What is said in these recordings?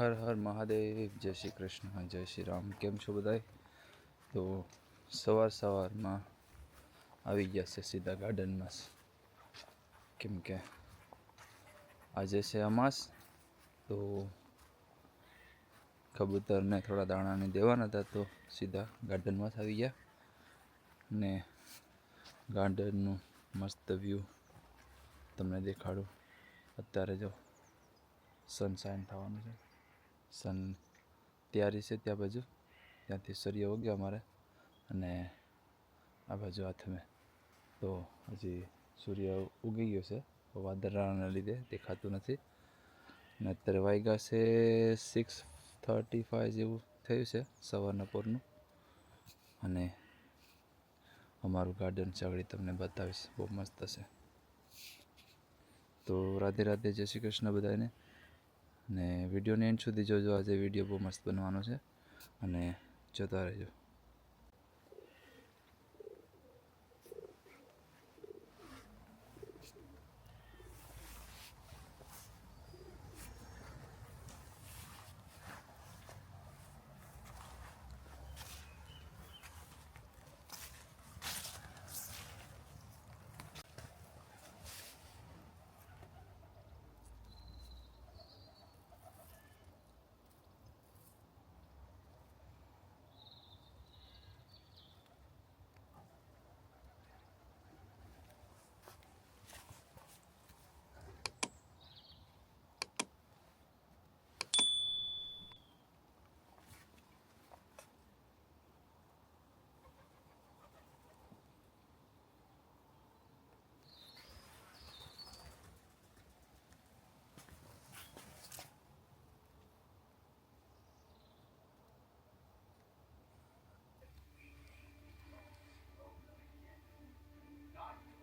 હર હર મહાદેવ, જય શ્રી કૃષ્ણ, જય શ્રી રામ. કેમ છો બધાય? તો સવાર સવારમાં આવી ગયા છે સીધા ગાર્ડનમાં. કેમ કે આજે છે અમાસ, તો કબૂતરને થોડા દાણાને દેવાના હતા, તો સીધા ગાર્ડનમાં આવી ગયા. ને ગાર્ડનનું મસ્ત વ્યૂ તમને દેખાડું. અત્યારે જો સનશાઇન થવાનું છે. સન તૈયારી છે ત્યાં બાજુ. ત્યાંથી સૂર્ય ઉગ્યો અમારે. અને આ બાજુ હાથ મેં તો હજી સૂર્ય ઉગી ગયો છે. વાદળાના લીધે દેખાતું નથી. અને અત્યારે વાગ્યા છે સિક્સ થર્ટી ફાઈવ જેવું થયું છે સવારના પોરનું. અને અમારું ગાર્ડન ચાવડી તમને બતાવીશ. બહુ મસ્ત છે. તો રાધે રાધે જય શ્રી કૃષ્ણ બધાને અને વિડીયોને એન્ડ સુધી જોજો. આજે વીડિયો બહુ મસ્ત બનવાનો છે. અને જોતા રહેજો.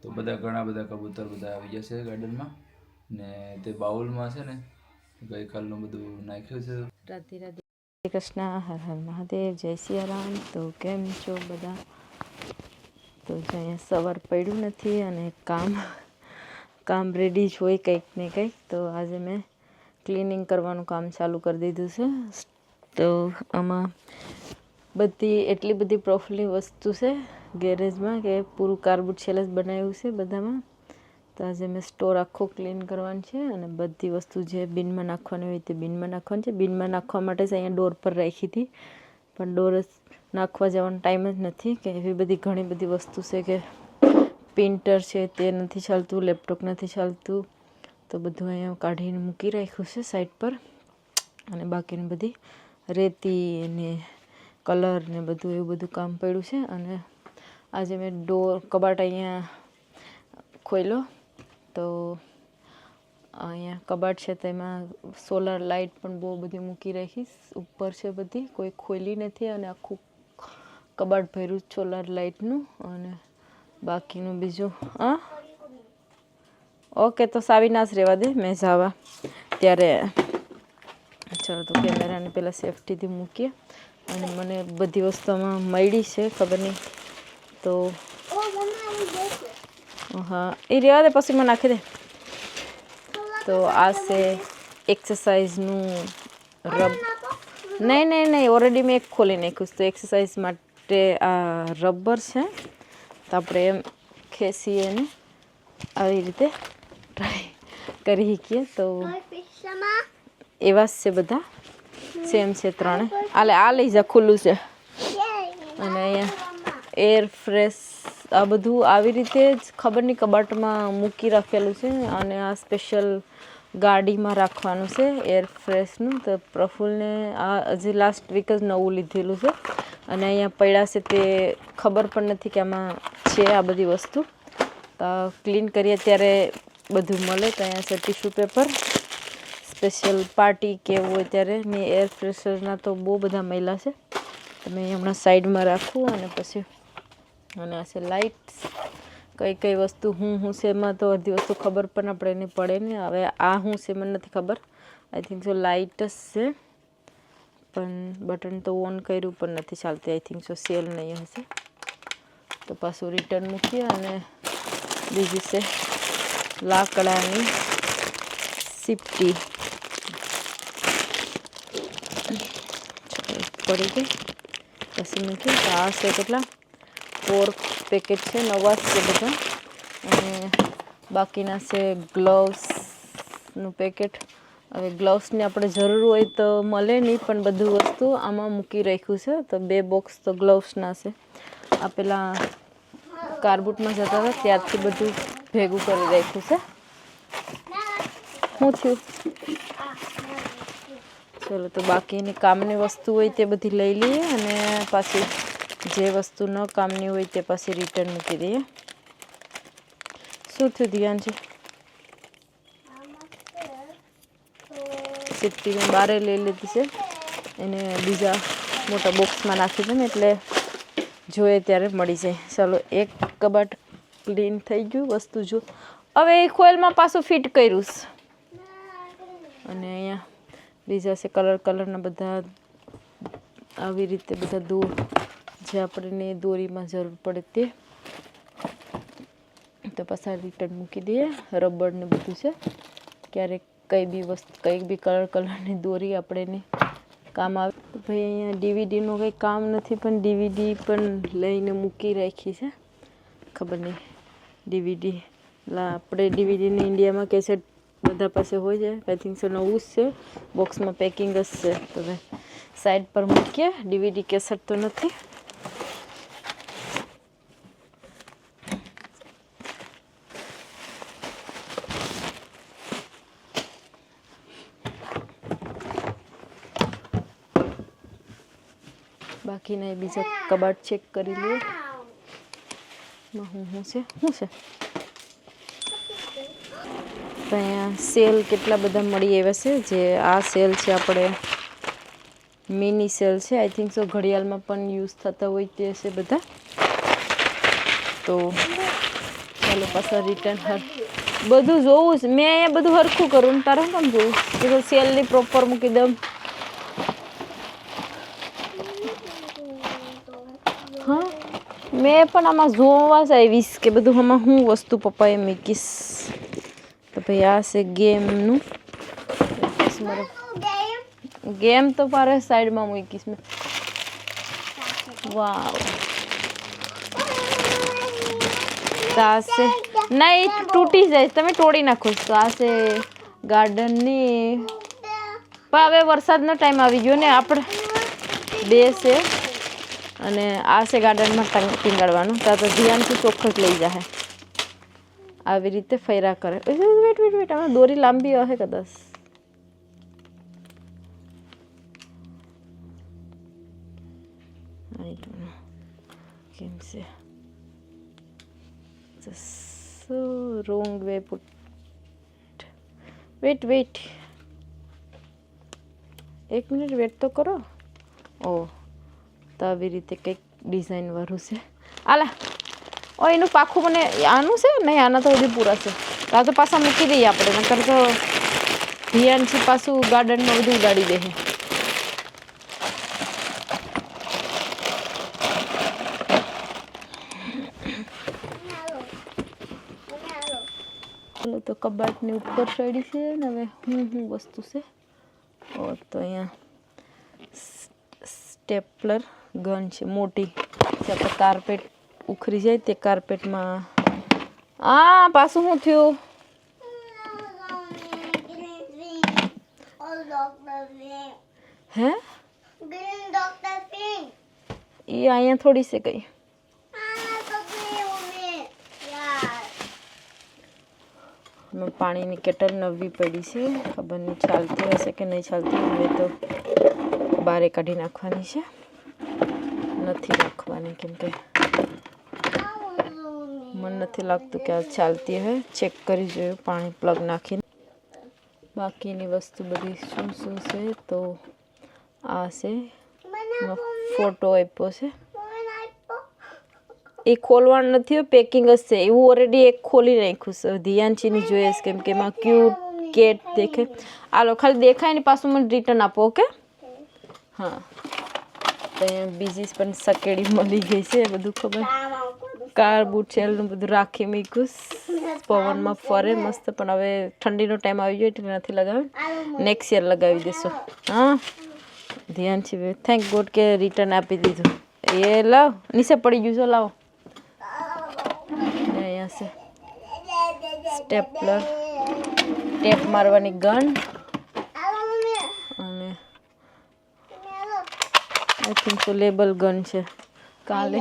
તો બધા ઘણા બધા કબૂતર બધા આવી જશે ગાર્ડનમાં. ને તે બાઉલમાં છે ને ગઈકાલનું બધું નાખ્યું છે. રાધે રાધે. કૃષ્ણ, હર હર મહાદેવ, જય સિયારામ તો કેમ છો બધા? તો અહીંયા સવાર પડ્યું નથી અને કામ કામ રેડી જ હોય કંઈક ને કંઈક. તો આજે મેં ક્લિનિંગ કરવાનું કામ ચાલુ કરી દીધું છે. તો આમાં બધી, એટલી બધી પ્રોફિટની વસ્તુ છે ગેરેજમાં કે પૂરું કાર્બુટ છેલ્લે જ બનાવ્યું છે બધામાં. તો આજે મેં સ્ટોર આખો ક્લીન કરવાનો છે અને બધી વસ્તુ જે બિનમાં નાખવાની હોય તે બિનમાં નાખવાની છે. બિનમાં નાખવા માટે જ અહીંયા ડોર પર રાખી હતી. પણ ડોર નાખવા જવાનો ટાઈમ જ નથી કે એવી બધી ઘણી બધી વસ્તુ છે કે પ્રિન્ટર છે તે નથી ચાલતું લેપટોપ નથી ચાલતું. તો બધું અહીંયા કાઢીને મૂકી રાખ્યું છે સાઈડ પર. અને બાકીની બધી રેતી ને કલર ને બધું, એવું બધું કામ પડ્યું છે. અને આજે મેં ડોર, કબાટ અહીંયા ખોલ્યો તો અહીંયા કબાટ છે તેમાં સોલાર લાઇટ પણ બહુ બધી મૂકી રાખીશ. ઉપર છે બધી, કોઈ ખોલી નથી અને આખું કબાટ ભર્યું સોલાર લાઇટનું. અને બાકીનું બીજું, હા? ઓકે, તો સાવિનાશ રહેવા દે, મેં જાવા. ત્યારે ચાલો તો કેમેરાને પહેલાં સેફટીથી મૂકીએ. અને મને બધી વસ્તુમાં મળી છે ખબર નહીં. તો હા એ રહેવા દે પછી મને નાખી દે. તો આ છે એક્સરસાઇઝનું રબ નહીં નહીં નહીં ઓલરેડી મેં એક ખોલી નાખ્યું તો એક્સરસાઇઝ માટે આ રબર છે. તો આપણે એમ ખેંચીએ ને આવી રીતે ટ્રાય કરી શકીએ. તો એવા જ છે બધા. સેમ છે ત્રણે. આલે, આ લઈ જા, ખુલ્લું છે. અને અહીંયા એર ફ્રેશ આ બધું આવી રીતે જ ખબર નહીં કબાટમાં મૂકી રાખેલું છે અને આ સ્પેશિયલ ગાડીમાં રાખવાનું છે એર ફ્રેશનું તો પ્રફુલને આ હજી લાસ્ટ વીક જ નવું લીધેલું છે. અને અહીંયા પડ્યા છે તે ખબર પણ નથી કે આમાં છે આ બધી વસ્તુ. તો ક્લીન કરીએ, ત્યારે બધું મળે. તો અહીંયા છે ટીશ્યુ પેપર સ્પેશિયલ પાર્ટી કે એવું હોય ત્યારે મેં એર ફ્રેશરના તો બહુ બધા મહિલા છે. તો મેં હમણાં સાઈડમાં રાખું અને પછી અને આ છે લાઇટ્સ કઈ કઈ વસ્તુ હું હું છે એમાં તો અડધી વસ્તુ ખબર પણ આપણે એને પડે ને હવે આ હું છે મને નથી ખબર. આઈ થિંક સો લાઇટ જ છે. પણ બટન તો ઓન કર્યું પણ નથી ચાલતી. આઈ થિંક સો સેલ નહીં હશે. તો પાછું રિટર્ન મૂકીએ અને બીજી છે લાકડાની સિપટી. પડી ગઈ પછી મૂકી તો આ છે કેટલા ફોર પેકેટ છે, નવા છે બધા. અને બાકીના છે ગ્લવ્સનું પેકેટ હવે ગ્લવ્સની આપણે જરૂર હોય તો મળે નહીં, પણ બધું વસ્તુ આમાં મૂકી રાખ્યું છે. તો બે બોક્સ તો ગ્લવ્સના છે. આ પેલા કાર્બુટમાં જતા હતા, ત્યારથી બધું ભેગું કરી રાખ્યું છે. શું થયું ચલો તો બાકીની કામની વસ્તુ હોય તે બધી લઈ લઈએ અને પાછી જે વસ્તુ ન કામની હોય તે પાછી રિટર્ન મૂકી દઈએ. શું થયું ધ્યાનજી સિફ્ટી મેં બારે લઈ લીધી છે. એને બીજા મોટા બોક્સમાં નાખી દે ને એટલે જોઈએ ત્યારે મળી જાય. ચાલો, એક કબાટ ક્લીન થઈ ગયું વસ્તુ જો. હવે એ ખોઈલમાં પાછું ફિટ કર્યું છે. અને અહીંયા બીજા છે કલર કલરના બધા આવી રીતે બધા દોર જે આપણને દોરીમાં જરૂર પડે તે. તો પસાર રિટર્ન મૂકી દઈએ. રબરને બધું છે. ક્યારેક કંઈ બી વસ્તુ કંઈક બી કલર કલરની દોરી આપણે કામ આવે. તો ભાઈ અહીંયા ડીવીડીનું કંઈ કામ નથી, પણ ડીવીડી પણ લઈને મૂકી રાખી છે. ખબર નહીં. ડીવીડી લા, આપણે ડીવીડીને ઇન્ડિયામાં કેસેટ બધા પાસે હોય છે આઈ થિંક સો નવું જ છે. બોક્સમાં પેકિંગ જ છે. તમે હવે સાઈડ પર મૂકીએ. ડીવીડી કેસેટ તો નથી. બાકીના એ બીજા કબાટ ચેક કરી લઈએ. હું શું છે? શું છે? તો અહીંયા સેલ કેટલા બધા મળી આવ્યા છે, જે આ સેલ છે આપણે, મિની સેલ છે આઈ થિંક સો ઘડિયાળમાં પણ યુઝ થતા હોય તે છે બધા. તો ચાલો પાછા રિટર્ન હર. બધું જોવું મેં અહીંયા બધું હરખું કરું ને તારે કેમ જોવું? કે સેલની પ્રોપર મૂકી દઉં. મેં પણ આમાં જોવા જ આવીશ કે બધું આમાં હું વસ્તુ પપ્પાએ મૂકીશ. તો ભાઈ આ છે ગેમનું. ગેમ તો મારે સાઈડમાં મૂકીશ મેં. વાવ. તાસે આ ના એ તૂટી જાય. તમે તોડી નાખો. તો આ છે ગાર્ડનની. પણ હવે વરસાદનો ટાઈમ આવી ગયો ને આપણે બે છે. અને આ છે ગાર્ડનમાં ટંગ ટીંગાડવાનું ત્યાં તો ધ્યાનથી ચોખ્ખસ લઈ જાય આવી રીતે ફેરા કરે. વેટ વેટ વેટ આમાં દોરી લાંબી હશે કદાચ. કેમ છે? wrong way put. Wait wait. એક મિનિટ વેટ તો કરો. ઓ, તો આવી રીતે કંઈક ડિઝાઇન વાળું છે. આલા. ઓ એનું પાખું મને આનું છે? નહીં, આના તો હજી પૂરા છે. આ તો પાછા મૂકી દઈએ આપણે, નકર તો ધ્યાનથી પાછું ગાર્ડનમાં બધું ઉડાડી દે ચાલો તો કબાટની ઉપર ચડી છે ને, હવે હું હું વસ્તુ છે? ઓ, તો અહીંયા સ્ટેપલર ગન છે, મોટી, જે કાર્પેટ ઉખરી જાય તે કાર્પેટમાં આ પાછું શું થયું All Dr. Singh. હે Green Dr. Singh. એ અહીંયા થોડી છે કઈ Ah, the blue one. Yeah. મેં પાણીની કેટલ નવી પડી છે ખબર નહીં ચાલતી હશે કે નહીં ચાલતી હવે તો બારે કાઢી નાખવાની છે નથી રાખવાની કેમ કે મને નથી લાગતું કે આ ચાલતી હવે ચેક કરી જોયું પાણી પ્લગ નાખીને. બાકીની વસ્તુ બધી શું શું છે તો આ છે. ફોટો આપ્યો છે. એ ખોલવાનું નથી પેકિંગ જ છે. એવું ઓલરેડી એક ખોલી નાખ્યું છે. ધ્યાનચીની જોઈએ છે કેમ કે એમાં ક્યુટ કેટ દેખે. આલો ખાલી દેખાય ને પાછું મને રિટર્ન આપો ઓકે? હા. તો બીજી પણ સકેડી મળી ગઈ છે બધું ખબર. કાર બૂટ છે એનું બધું રાખી મૂક્યું પવનમાં ફરે મસ્ત, પણ હવે ઠંડીનો ટાઈમ આવી ગયો એટલે નથી લગાવ્યું. નેક્સ્ટ યર લગાવી દેશો. હા. ધ્યાન ધ્યાનથી થેન્ક ગોડ કે રિટર્ન આપી દીધું. એ લાવ, નીચે પડી ગયું છો, લાવો. અહીંયા છે. સ્ટેપલર ટેપ મારવાની ગન અને આઈ થિંક લેબલ ગન છે. કાલે.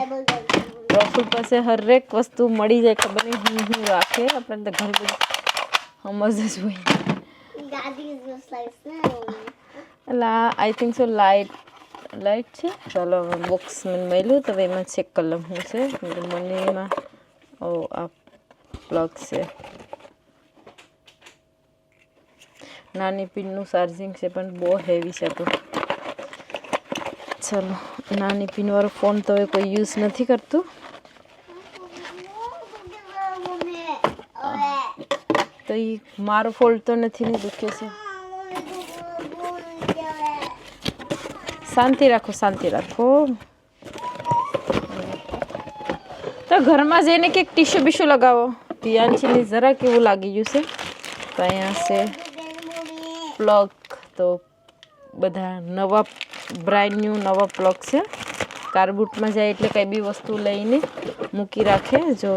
લેબલ પાસે હરેક વસ્તુ મળી જાય ખબર નહીં હું હું રાખે? આપણે તો ઘર બધું સમજ જ હોય. એટલે I think so light light છે. ચાલો હવે બોક્સ મને મળ્યું તો એમાં ચેક કલમ હું છે. મને એમાં ઓ આ પ્લગ છે. નાની પિનનું ચાર્જિંગ છે પણ બહુ હેવી છે તો. ચલો, નાની પિનવાળો ફોન તો હવે કોઈ યુઝ નથી કરતું. તો એ મારો ફોલ્ટ તો નથી ને દુખે છે. શાંતિ રાખો શાંતિ રાખો. તો ઘરમાં જઈને કંઈક ટીશ્યુ બીશ્યુ લગાવો. પિયાનચીની જરા કેવું લાગી ગયું છે? તો અહીંયા છે પ્લગ તો બધા નવા બ્રાન્ડ ન્યૂ નવા પ્લગ છે. કારબૂટમાં જાય એટલે કંઈ બી વસ્તુ લઈને મૂકી રાખે જો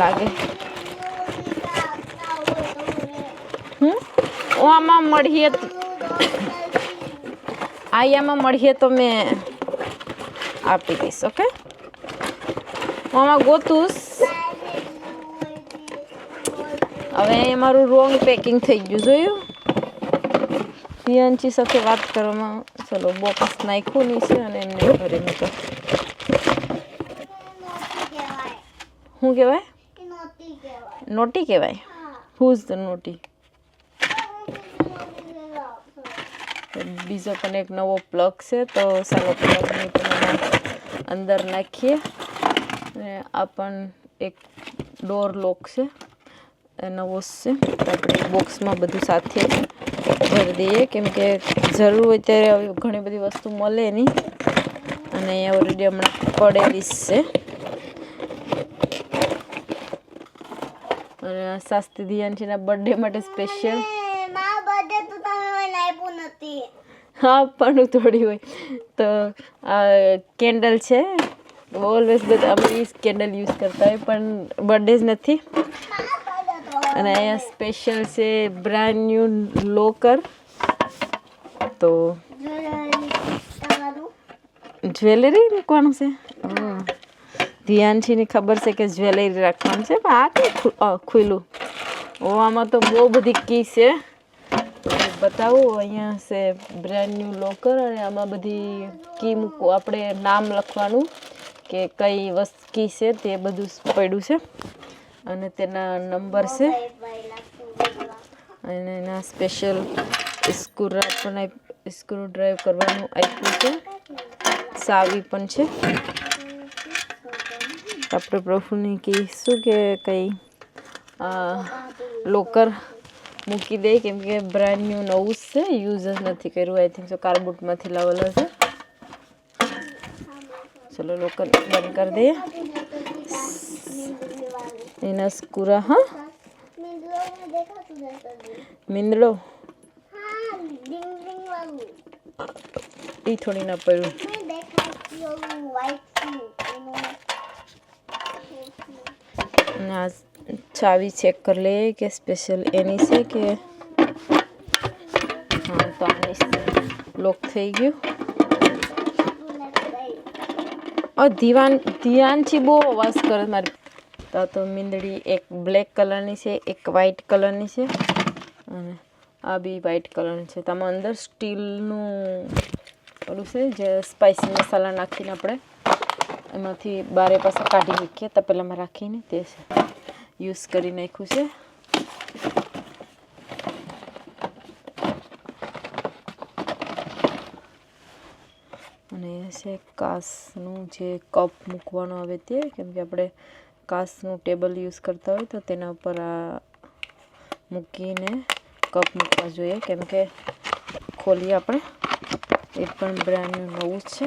લાગે. હું આમાં મળીએ આયામાં મળીએ તો મેં આપી દઈશ, ઓકે? હું આમાં ગોતુંસ હવે મારું રોંગ પેકિંગ થઈ ગયું, જોયું? પિયાનચી સાથે વાત કરવામાં ચલો બોક્સ નાખ્યું નહીં છે અને એમને ઘરે મૂકો શું કહેવાય નોટી કહેવાય હુઝ ધ નોટી બીજો પણ એક નવો પ્લગ છે તો ચાલો પ્લગને અંદર નાખીએ અને આ પણ એક ડોર લોક છે નવો છે આપણે બોક્સમાં બધું સાથે ભરી દઈએ કેમ કે જરૂર હોય ત્યારે આવી ઘણી બધી વસ્તુ મળે નહીં. અને અહીંયા ઓલરેડી હમણાં પડેલી છે. અને શાસ્ત્રી ધ્યાનજીના બર્થડે માટે સ્પેશિયલ હા પણ થોડી હોય. તો આ કેન્ડલ છે. ઓલવેઝ બધા અમે કેન્ડલ યુઝ કરતા હોય પણ બર્થડે જ નથી અને અહીંયા સ્પેશિયલ છે બ્રાન્ડ ન્યૂ લોકર તો જ્વેલરી મૂકવાનું છે? હમ. ધ્યાનથીની ખબર છે કે જ્વેલરી રાખવાનું છે, પણ આ કંઈ ખુલ્લું. ઓ, આમાં તો બહુ બધી કી છે. બતાવું, અહીંયા છે બ્રાન્ડ ન્યૂ લોકર અને આમાં બધી કી મૂકવું. આપણે નામ લખવાનું કે કઈ વસ્તુ કી છે તે બધું પડ્યું છે. અને તેના નંબર છે. અને એના સ્પેશિયલ સ્ક્રૂ પણ સ્ક્રૂ ડ્રાઈવ કરવાનું આપ્યું છે. સાવી પણ છે. આપણે પ્રભુને કહીશું કે કંઈ લોકર મૂકી દે, કેમ કે બ્રાન્ડ ન્યૂ નવું છે યુઝ જ નથી કર્યું આઈ થિંક સો કાર્બુટમાંથી લાવેલો છે. ચલો લોકર બંધ કરી દઈએ. એના સ્કૂરા હા મીંદડો એ થોડી ના પડ્યું આ ચાવી ચેક કરી લે કે સ્પેશિયલ એની છે કે હા તો આની લોક થઈ ગયું દિવાન ધ્યાનથી બહુ અવાજ કરે મારી તો તો મીંદડી એક બ્લેક કલરની છે, એક વ્હાઈટ કલરની છે અને આ બી વ્હાઈટ કલરની છે. તો અંદર સ્ટીલનું ઓલું છે, જે સ્પાઇસી મસાલા નાખીને આપણે એમાંથી બારે પાસે કાઢી મૂકીએ તપેલામાં રાખીને તે યુઝ કરી નાખ્યું છે. અને છે, કાસનું જે કપ મૂકવાનો આવે તે, કેમ કે આપણે કાચનું ટેબલ યુઝ કરતા હોય તો તેના ઉપર આ મૂકીને કપ મૂકવા જોઈએ. કેમ કે ખોલીએ આપણે. એ પણ બ્રાન્ડનું નવું છે.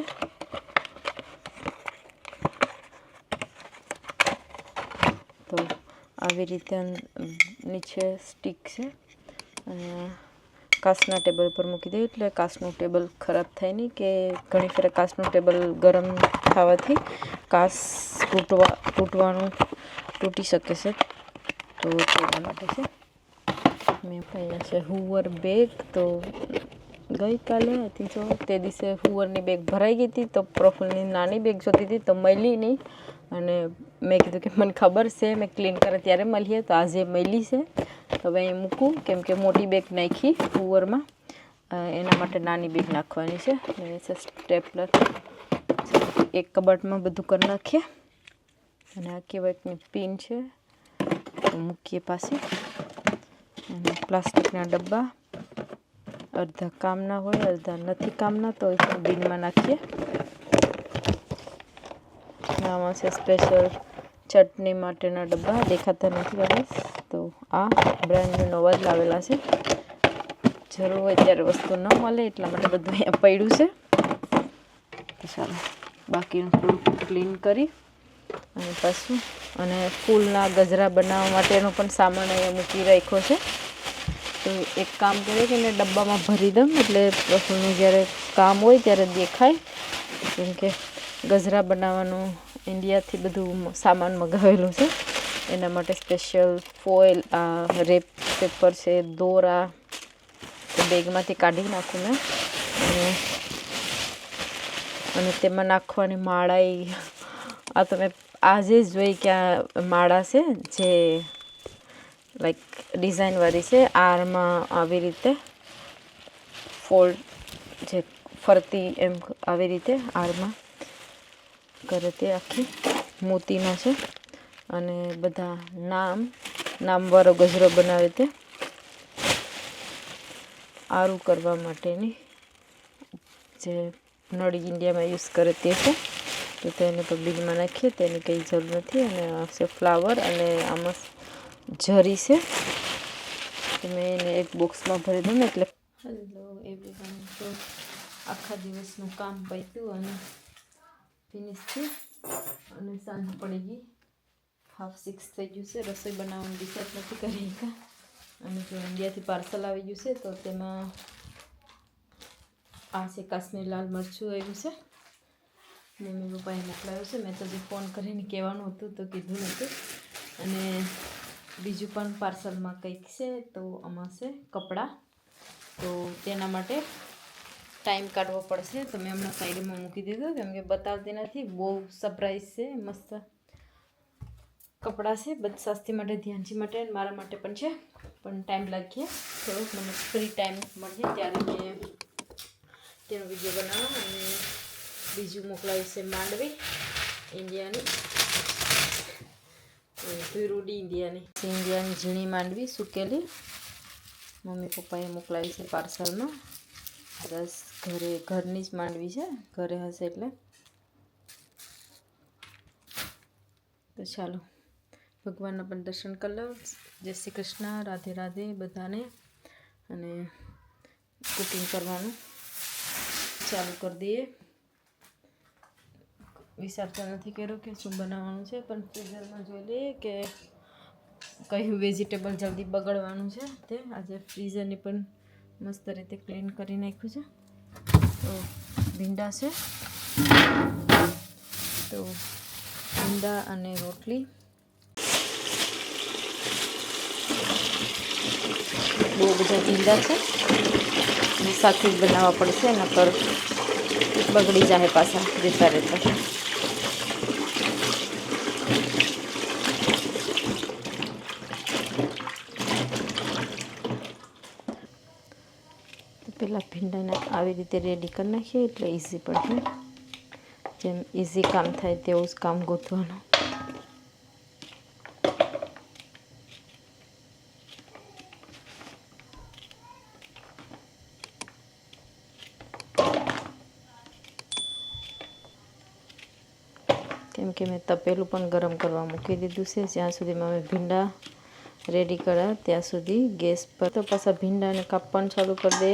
તો આવી રીતે નીચે સ્ટીક છે. અને કાચના ટેબલ પર મૂકી દઈએ. એટલે કાચનું ટેબલ ખરાબ થાય નહીં કે ઘણી ફેર કાચનું ટેબલ ગરમ થવાથી કાચ તૂટવા, તૂટવાનું તૂટી શકે છે. તો તેના માટે છે. મેં અહીંયા છે હુવર બેગ. તો ગઈકાલે હતી જો, તે દિવસે હુવરની બેગ ભરાઈ ગઈ હતી. તો પ્રફુલની નાની બેગ જોતી હતી, તો મળી નહીં. અને મેં કીધું કે મને ખબર છે, મેં ક્લીન કરે ત્યારે મળીએ તો આજે મળી છે. તો હવે અહીં મૂકું, કેમ કે મોટી બેગ નાખી હુવરમાં. એના માટે નાની બેગ નાખવાની છે સ્ટેપલર. એક કબાટમાં બધું કરી નાખીએ. અને આ કેવાકની પિન છે. મૂકીએ પાસે અને પ્લાસ્ટિકના ડબ્બા. અડધા કામના હોય, અડધા નથી કામના તો એ પણ બિનમાં નાખીએ. આમાં છે સ્પેશિયલ ચટણી માટેના ડબ્બા, દેખાતા નથી હવે તો આ બ્રાન્ડ નવા જ લાવેલા છે. જરૂર હોય ત્યારે વસ્તુ ન મળે, એટલા માટે બધું અહીંયા પડ્યું છે. તો ચાલો, બાકીનું થોડું ક્લીન કરી. અને પાછું અને ફૂલના ગજરા બનાવવા માટેનો પણ સામાન અહીંયા મૂકી રાખ્યો છે. તો એક કામ કરે કે એને ડબ્બામાં ભરી દઉં, એટલે પ્રફુલનું જ્યારે કામ હોય ત્યારે દેખાય. કેમ કે ગજરા બનાવવાનું ઇન્ડિયાથી બધું સામાન મગાવેલું છે. એના માટે સ્પેશિયલ ફોઇલ, આ રેપ પેપર છે, દોરા બેગમાંથી કાઢી નાખું મેં. અને અને તેમાં નાખવાની માળા આ તો મેં આજે જોઈ કે આ માળા છે, જે લાઈક ડિઝાઇનવાળી છે, આરમાં આવી રીતે ફોલ્ડ જે ફરતી એમ આવી રીતે આરમાં કરે તે આખી મોતીમાં છે. અને બધા નામ, નામવાળો ગજરો બનાવે તે. આરું કરવા માટેની જે નળી ઇન્ડિયામાં યુઝ કરે તે છે. તો તેને બિલમાં નાખીએ, તેની કંઈ જરૂર નથી. અને આ છે ફ્લાવર અને આમાં જરી છે. તો મેં એને એક બોક્સમાં ભરી દઉં ને એટલે હેલો એવરીવન તો આખા દિવસનું કામ પત્યું અને ફિનિશ થયું. અને સાંજ પડી ગઈ. હાફ સિક્સ થઈ ગયું છે. રસોઈ બનાવવાનું ડિસાઇડ નથી કરી કા અને જો ઇન્ડિયાથી પાર્સલ આવી ગયું છે, તો તેમાં આ છે કાશ્મીર લાલ મરચું આવ્યું છે. મમ્મી પપ્પાએ મોકલાવ્યો છે. મેં તો જે ફોન કરીને કહેવાનું હતું તો કીધું નહોતું. અને બીજું પણ પાર્સલમાં કંઈક છે તો આમાં છે કપડાં. તો તેના માટે ટાઈમ કાઢવો પડશે. તો મેં હમણાં સાઈડમાં મૂકી દીધો. કેમ કે બતાવતી નથી. બહુ સરપ્રાઈઝ છે. મસ્ત કપડાં છે. બધ સ્વાસ્થ્ય માટે ધ્યાનજી માટે મારા માટે પણ છે. પણ ટાઈમ લાગીએ થોડોક મને ફ્રી ટાઈમ મળીએ ત્યારે મેં તેનો વીડિયો બનાવો અને બીજું મોકલાવ્યું છે માંડવી, ઇન્ડિયાની. રૂડી ઇન્ડિયાની. ઇન્ડિયાની ઝીણી માંડવી સુકેલી. મમ્મી પપ્પાએ મોકલાવી છે પાર્સલમાં. રસ ઘરે, ઘરની જ માંડવી છે. ઘરે હશે એટલે. તો ચાલો, ભગવાનના પણ દર્શન કરી લો. જય શ્રી કૃષ્ણ, રાધે રાધે બધાને. અને કુકિંગ કરવાનું ચાલુ કરી દઈએ. વિચારતા નથી કર્યો કે શું બનાવવાનું છે? પણ ફ્રીઝરમાં જોઈ લઈએ કે કયું વેજીટેબલ જલ્દી બગડવાનું છે તે. આજે ફ્રીઝરની પણ મસ્ત રીતે ક્લીન કરી નાખ્યું છે. તો ભીંડા છે. તો ભીંડા અને રોટલી. બહુ બધા ભીંડા છે. સાથે જ બનાવવા પડશે નકર બગડી જાય પાછા જતા રહેતા. પહેલાં ભીંડાને આવી રીતે રેડી કરી નાખીએ, એટલે ઇઝી પડશે જેમ ઇઝી કામ થાય તેવું જ કામ ગોતવાનું કેમ કે મેં તપેલું પણ ગરમ કરવા મૂકી દીધું છે. જ્યાં સુધીમાં મેં ભીંડા રેડી કર્યા, ત્યાં સુધી ગેસ પર તો પાછા ભીંડાને કાપવાનું ચાલુ કરી દે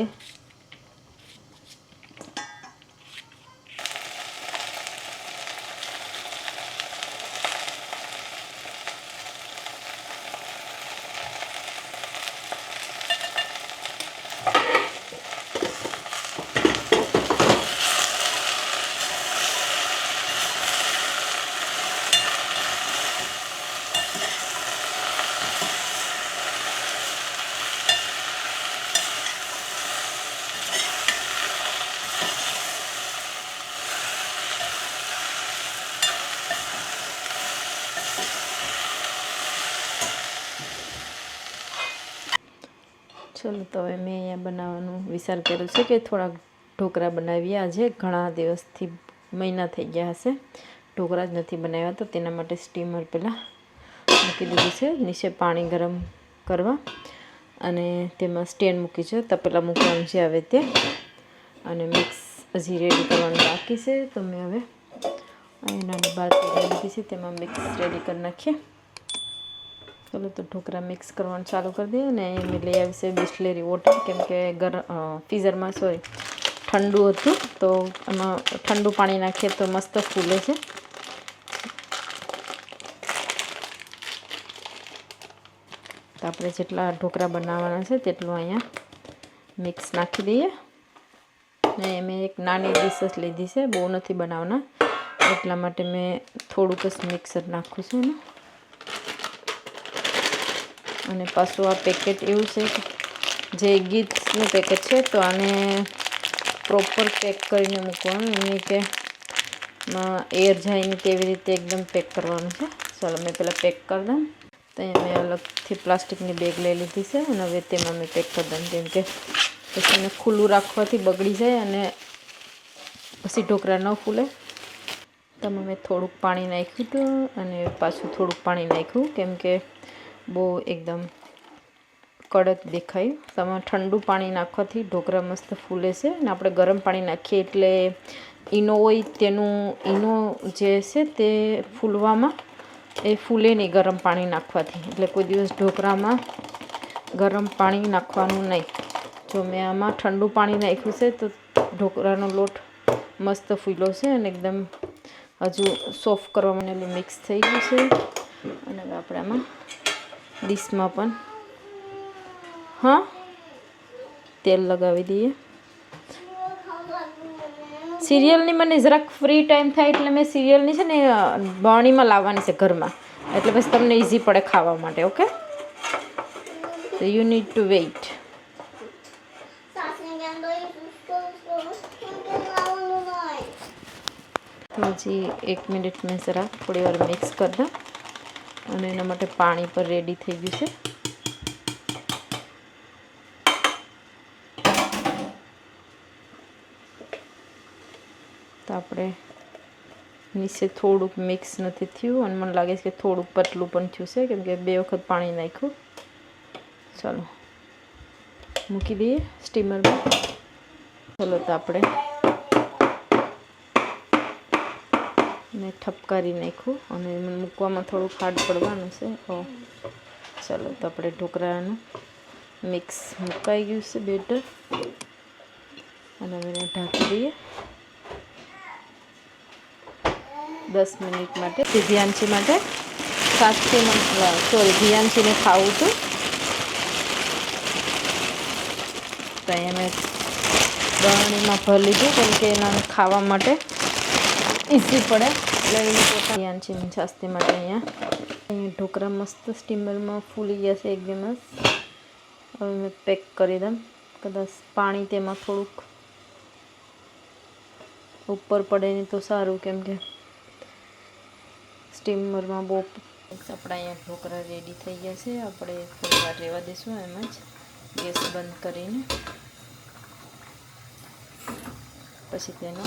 ચલો તો હવે મેં અહીંયા બનાવવાનું વિચાર કર્યો છે કે થોડાક ઢોકળા બનાવીએ. આજે ઘણા દિવસથી મહિના થઈ ગયા હશે. ઢોકળા જ નથી બનાવ્યા તો તેના માટે સ્ટીમર પહેલાં મૂકી દીધું છે. નીચે પાણી ગરમ કરવા અને તેમાં સ્ટેન્ડ મૂકી છે. તપેલા મૂકવાનું છે આવે તે. અને મિક્સ હજી રેડી કરવાનું બાકી છે. તો મેં હવે અહીં બાદ લીધી છે. તેમાં મિક્સ રેડી કરી નાખીએ. ચલો તો ઢોકળા મિક્સ કરવાનું ચાલુ કરી દઈએ અને એમ લઈ આવી છે બિસ્લેરી વોટર કેમ કે ગર ફ્રીઝરમાં સોરી ઠંડુ હતું. તો એમાં ઠંડુ પાણી નાખીએ તો મસ્ત ફૂલે છે. તો આપણે જેટલા ઢોકળા બનાવવાના છે તેટલું અહીંયા મિક્સ નાખી દઈએ. ને મેં એક નાની ડીશ લીધી છે, બહુ નથી બનાવવાના. એટલા માટે મેં થોડુંક જ મિક્સર નાખું છું એનું અને પાછું આ પેકેટ એવું છે જે ગીટ્સનું પેકેટ છે, તો આને પ્રોપર પેક કરીને મૂકવાનું. એની કે એર જાય ને તેવી રીતે એકદમ પેક કરવાનું છે. ચાલો, મેં પહેલાં પેક કરી દઉં. તો મેં અલગથી પ્લાસ્ટિકની બેગ લઈ લીધી છે અને હવે તેમાં મેં પેક કરી દઉં. કેમ કે પછી એને ખુલ્લું રાખવાથી બગડી જાય અને પછી ઢોકળા ન ફૂલે. તમે મેં થોડુંક પાણી નાખ્યું હતું અને પાછું થોડુંક પાણી નાખ્યું. કેમ કે બહુ એકદમ કડક દેખાય. તમે ઠંડુ પાણી નાખવાથી ઢોકળા મસ્ત ફૂલે છે અને આપણે ગરમ પાણી નાખીએ એટલે ઈનો હોય તેનું, ઈનો જે છે તે ફૂલવામાં, એ ફૂલે નહીં ગરમ પાણી નાખવાથી. એટલે કોઈ દિવસ ઢોકળામાં ગરમ પાણી નાખવાનું નહીં. જો મેં આમાં ઠંડુ પાણી નાખ્યું છે તો ઢોકળાનો લોટ મસ્ત ફૂલો છે અને એકદમ હજુ સોફ્ટ કરવા માટે મિક્સ થઈ ગયું છે. અને આપણે આમાં ડીશમાં પણ. હા? તેલ લગાવી દઈએ. સિરિયલની મને જરાક ફ્રી ટાઈમ થાય એટલે મેં સિરિયલની છે ને બરણીમાં લાવવાની છે ઘરમાં. એટલે પછી તમને ઇઝી પડે ખાવા માટે, ઓકે? તો યુ નીડ ટુ વેઇટ હજી એક મિનિટ મેં જરા થોડી વાર મિક્સ કરી દઉં. અને એના માટે પાણી પર રેડી થઈ ગયું છે. તો આપણે નીચે થોડુંક મિક્સ નથી થયું અને મને લાગે છે કે થોડુંક પતલું પણ થયું છે, કેમ કે બે વખત પાણી નાખ્યું. ચાલો, મૂકી દઈએ સ્ટીમરમાં. ચલો તો આપણે ઠપકારી નાખ્યું અને મૂકવામાં થોડું હાર્ડ પડવાનું છે. ઓ, ચાલો તો આપણે ઢોકળાનું મિક્સ મુકાઈ ગયું છે બેટર. અને હવે એને ઢાંકી દઈએ. દસ મિનિટ માટે. દિવ્યાંશી માટે સાતથી સોરી દિવ્યાંશીને ખાવું હતું તો અહીંયા મેં બરણીમાં ભરી લીધું કેમ કે એના ખાવા માટે ઇઝી પડે. એટલે એને પોતાની છે શાસ્તી માટે અહીંયા. અહીંયા ઢોકળા મસ્ત સ્ટીમરમાં ફૂલી ગયા છે એકદમ હવે મેં પેક કરી દઉં. કદાચ પાણી તેમાં થોડુંક ઉપર પડે નહીં તો સારું કેમ કે સ્ટીમરમાં બહુ આપણા અહીંયા ઢોકળા રેડી થઈ ગયા છે. આપણે થોડી વાર રહેવા દઈશું એમ જ. ગેસ બંધ કરીને. પછી તેનો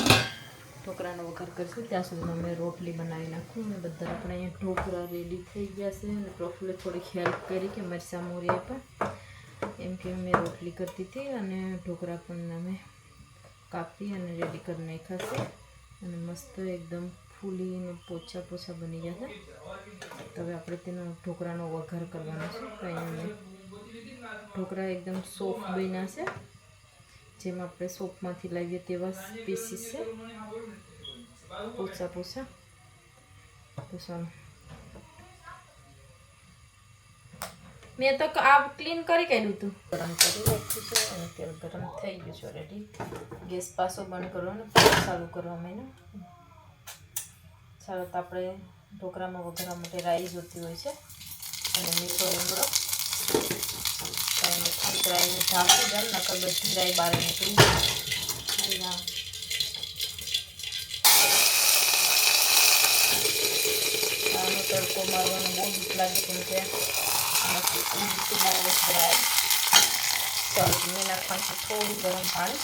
ઢોકળાનો વઘાર કરીશું, ત્યાં સુધીમાં મેં રોટલી બનાવી નાખું અને બધા આપણે અહીંયા ઢોકળા રેડી થઈ ગયા છે અને પ્રફુલ્લે થોડીક હેલ્પ કરી કે મરચાં મોરી પણ એમ કે મેં રોટલી કરતી હતી અને ઢોકળા પણ અમે કાપી અને રેડી કરી નાખ્યા છે અને મસ્ત એકદમ ફૂલીને પોછા પોચા બની ગયા છે. હવે આપણે તેનો ઢોકળાનો વઘાર કરવાનો છે. તો અહીંયા ઢોકળા એકદમ સોફ્ટ બન્યા છે. જેમ આપણે સોપમાંથી લાવીએ તેવા પીસીસ છે. પોચા પોચા. ચાલો મેં તો આ ક્લીન કરી કાઢ્યું હતું ગરમ કરી રાખ્યું છે અને તેલ ગરમ થઈ ગયું છે ઓલરેડી ગેસ પાછો બંધ કરવાનો ચાલુ કરવા મેં ચાલો તો આપણે ઢોકળામાં વઘારવા માટે રાઈ જોતી હોય છે. અને મીઠો લીમડો. રાઈને ઢાંકી દઉં નકર બધી રાઈ બહાર નીકળી જાય રામ આનો તડકો મારવાનો બહુ બીક લાગે કેમ કે મસ્ત ઊંચી લાગે છે રાઈ ચાલો મેં નાખવાનું છે થોડું ગરમ પાણી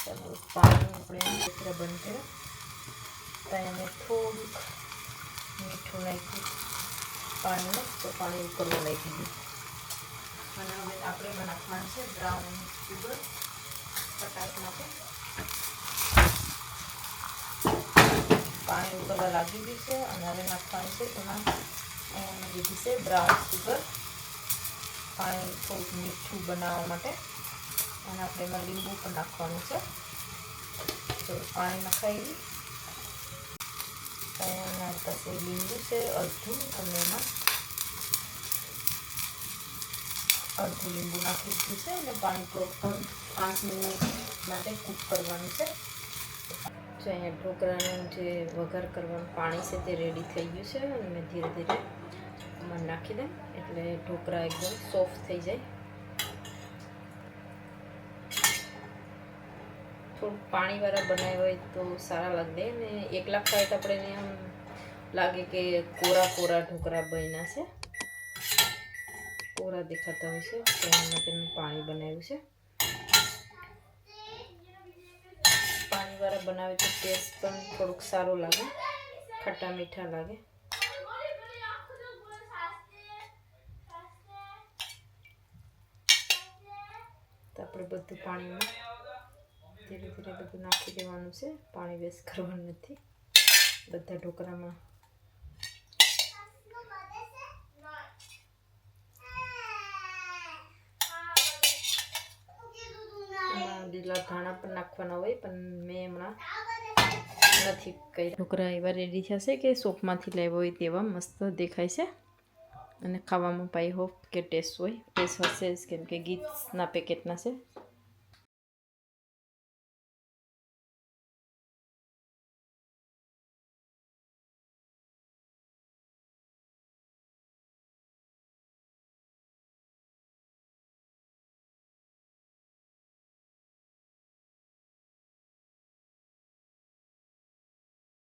ચાલો પાણી આપણે ચિત્ર બંધ કર્યો ત્યાં મેં થોડુંક મીઠું નાખ્યું પાણીમાં તો પાણી ઉકળવા નાખી દીધું અને હવે આપણે એમાં નાખવાનું છે બ્રાઉન સુગર ખટાશ માટે. પાણી ઉકળવા લાગી ગયું છે, અને હવે નાખવાનું છે એમાં લીધી છે બ્રાઉન સુગર પાણી થોડુંક મીઠું બનાવવા માટે. અને આપણે એમાં લીંબુ પણ નાખવાનું છે. તો પાણી નખાઈ ગયું. અહીંયા પાસે લીંબુ છે અડધું અને એમાં અડધું લીંબુ નાખી દીધું છે અને પાણી થોડુંક પાંચ મિનિટ માટે કૂક કરવાનું છે. જો અહીંયા ઢોકળાનું જે વઘાર કરવાનું પાણી છે તે રેડી થઈ ગયું છે અને મેં ધીરે ધીરે એમાં નાખી દઉં એટલે ઢોકળા એકદમ સોફ્ટ થઈ જાય. થોડુંક પાણીવાળા બનાવ્યા હોય તો સારા લાગે ને એકલા ખાય તો આપણે આમ લાગે કે કોરા કોરા ઢોકળા બન્યા છે. કોરા દેખાતા હોય છે. એના માટે પાણી બનાવ્યું છે. પાણીવાળા બનાવે તો ટેસ્ટ પણ થોડુંક સારો લાગે. ખટ્ટા મીઠા લાગે. તો આપણે બધું પાણીમાં ધીરે ધીરે બધું નાખી દેવાનું છે. પાણી વેસ્ટ કરવાનું નથી. બધા ઢોકળામાં એમાં ધાણા પણ નાખવાના હોય, પણ મેં હમણાં નથી કર્યા. છોકરા એવા રેડી થશે કે સોપમાંથી લેવો હોય તેવા મસ્ત દેખાય છે. અને ખાવામાં પાઈ હોપ કે ટેસ્ટ હોય. ટેસ્ટ હશે કેમ કે ગીતના પેકેટના છે.